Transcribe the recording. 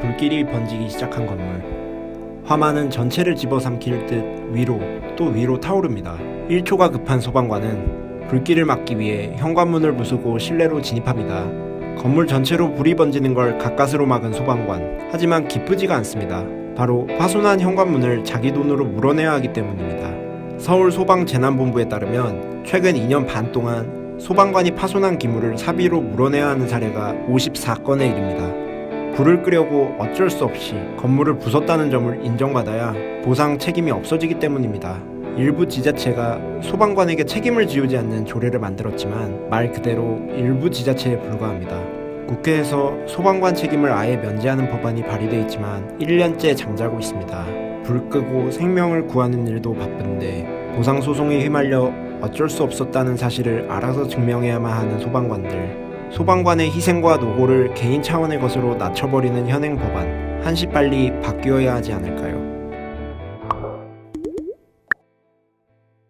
불길이 번지기 시작한 건물. 화마는 전체를 집어삼킬 듯 위로 또 위로 타오릅니다. 1초가 급한 소방관은 불길을 막기 위해 현관문을 부수고 실내로 진입합니다. 건물 전체로 불이 번지는 걸 가까스로 막은 소방관. 하지만 기쁘지가 않습니다. 바로 파손한 현관문을 자기 돈으로 물어내야 하기 때문입니다. 서울 소방재난본부에 따르면 최근 2년 반 동안 소방관이 파손한 기물을 사비로 물어내야 하는 사례가 54건에 이릅니다. 불을 끄려고 어쩔 수 없이 건물을 부쉈다는 점을 인정받아야 보상 책임이 없어지기 때문입니다. 일부 지자체가 소방관에게 책임을 지우지 않는 조례를 만들었지만 말 그대로 일부 지자체에 불과합니다. 국회에서 소방관 책임을 아예 면제하는 법안이 발의돼 있지만 1년째 잠자고 있습니다. 불 끄고 생명을 구하는 일도 바쁜데 보상 소송에 휘말려 어쩔 수 없었다는 사실을 알아서 증명해야만 하는 소방관들. 소방관의 희생과 노고를 개인 차원의 것으로 낮춰버리는 현행 법안 한시 빨리 바뀌어야 하지 않을까요?